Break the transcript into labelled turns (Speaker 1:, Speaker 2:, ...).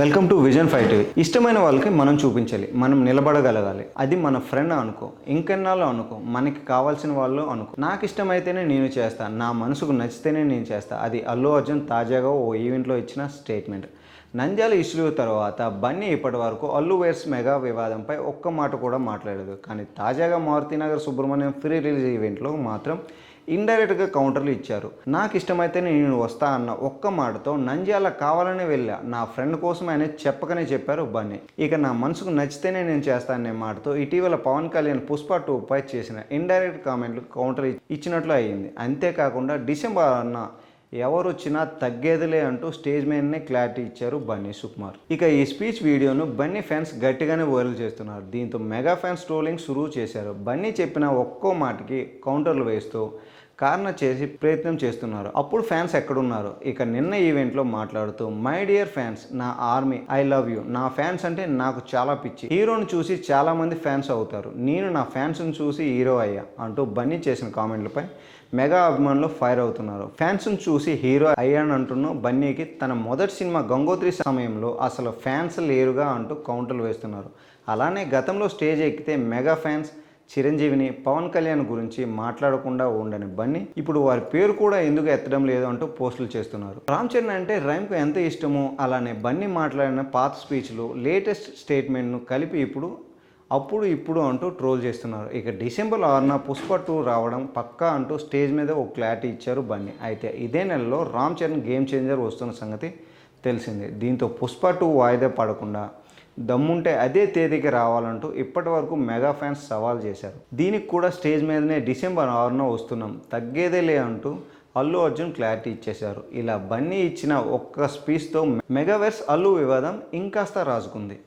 Speaker 1: Welcome to vision five TV. ఇష్టమైన వాళ్ళకి మనం చూపించాలి మనం నిలబడగలగాలి. అది మన ఫ్రెండ్ అనుకో ఇంకెన్నాళ్ళు అనుకో మనకి కావాల్సిన వాళ్ళు అనుకో. నాకు ఇష్టమైతేనే నేను చేస్తాను నా మనసుకు నచ్చితేనే నేను చేస్తా. అది అల్లు అర్జున్ తాజాగా ఓ ఈవెంట్లో ఇచ్చిన స్టేట్మెంట్. నంద్యాల ఇష్యూ తర్వాత బన్నీ ఇప్పటి వరకు అల్లు వేర్స్ మెగా వివాదంపై ఒక్క మాట కూడా మాట్లాడదు కానీ తాజాగా మారుతినగర్ సుబ్రహ్మణ్యం ఫ్రీ రిలీజ్ ఈవెంట్లో మాత్రం ఇండైరెక్ట్గా కౌంటర్లు ఇచ్చారు. నాకు ఇష్టమైతే నేను వస్తా అన్న ఒక్క మాటతో నంద్యాల కావాలని వెళ్ళా. నా ఫ్రెండ్ కోసం ఆయన చెప్పకనే చెప్పారు బన్నీ. ఇక నా మనసుకు నచ్చితేనే నేను చేస్తాననే మాటతో ఇటీవల పవన్ కళ్యాణ్ పుష్ప టూ పై చేసిన ఇండైరెక్ట్ కామెంట్లు కౌంటర్ ఇచ్చినట్లు అయ్యింది అంతేకాకుండా డిసెంబర్ అన్న ఎవరు వచ్చినా తగ్గేదిలే అంటూ స్టేజ్ మీదనే క్లారిటీ ఇచ్చారు బన్నీ సుకుమార్. ఇక ఈ స్పీచ్ వీడియోను బన్నీ ఫ్యాన్స్ గట్టిగానే వైరల్ చేస్తున్నారు. దీంతో మెగా ఫ్యాన్స్ ట్రోలింగ్ షురూ చేశారు. బన్నీ చెప్పిన ఒక్కో మాటకి కౌంటర్లు వేస్తూ కారణ చేసి ప్రయత్నం చేస్తున్నారు. అప్పుడు ఫ్యాన్స్ ఎక్కడున్నారు? ఇక నిన్న ఈవెంట్లో మాట్లాడుతూ మై డియర్ ఫ్యాన్స్ నా ఆర్మీ ఐ లవ్ యూ. నా ఫ్యాన్స్ అంటే నాకు చాలా పిచ్చి. హీరోని చూసి చాలా మంది ఫ్యాన్స్ అవుతారు. నేను నా ఫ్యాన్స్ను చూసి హీరో అయ్యా అంటూ బన్నీ చేసిన కామెంట్లపై మెగా అభిమానులు ఫైర్ అవుతున్నారు. ఫ్యాన్స్ను చూసి హీరో అయ్యానంటున్న బన్నీకి తన మొదటి సినిమా గంగోత్రి సమయంలో అసలు ఫ్యాన్స్ లేరుగా అంటూ కౌంటర్లు వేస్తున్నారు. అలానే గతంలో స్టేజ్ ఎక్కితే మెగా ఫ్యాన్స్ చిరంజీవిని పవన్ కళ్యాణ్ గురించి మాట్లాడకుండా ఉండని బన్నీ ఇప్పుడు వారి పేరు కూడా ఎందుకు ఎత్తడం లేదు అంటూ పోస్టులు చేస్తున్నారు. రామ్ చరణ్ అంటే రైమ్కు ఎంత ఇష్టమో అలానే బన్నీ మాట్లాడిన పాత స్పీచ్లు లేటెస్ట్ స్టేట్మెంట్ను కలిపి ఇప్పుడు అప్పుడు ఇప్పుడు అంటూ ట్రోల్ చేస్తున్నారు. ఇక డిసెంబర్ ఆరున పుష్ప టూ రావడం పక్కా అంటూ స్టేజ్ మీద ఒక క్లారిటీ ఇచ్చారు బన్నీ. అయితే ఇదే నెలలో రామ్ చరణ్ గేమ్ చేంజర్ వస్తున్న సంగతి తెలిసిందే. దీంతో పుష్ప టూ వాయిదా పడకుండా దమ్ముంటే అదే తేదీకి రావాలంటూ ఇప్పటి వరకు మెగా ఫ్యాన్స్ సవాల్ చేశారు. దీనికి కూడా స్టేజ్ మీదనే డిసెంబర్ ఆరున వస్తున్నాం. తగ్గేదేలే అంటూ అల్లు అర్జున్ క్లారిటీ ఇచ్చేశారు. ఇలా బన్నీ ఇచ్చిన ఒక్క స్పీచ్తో మెగావర్స్ అల్లు వివాదం ఇంకాస్త రాజుకుంది.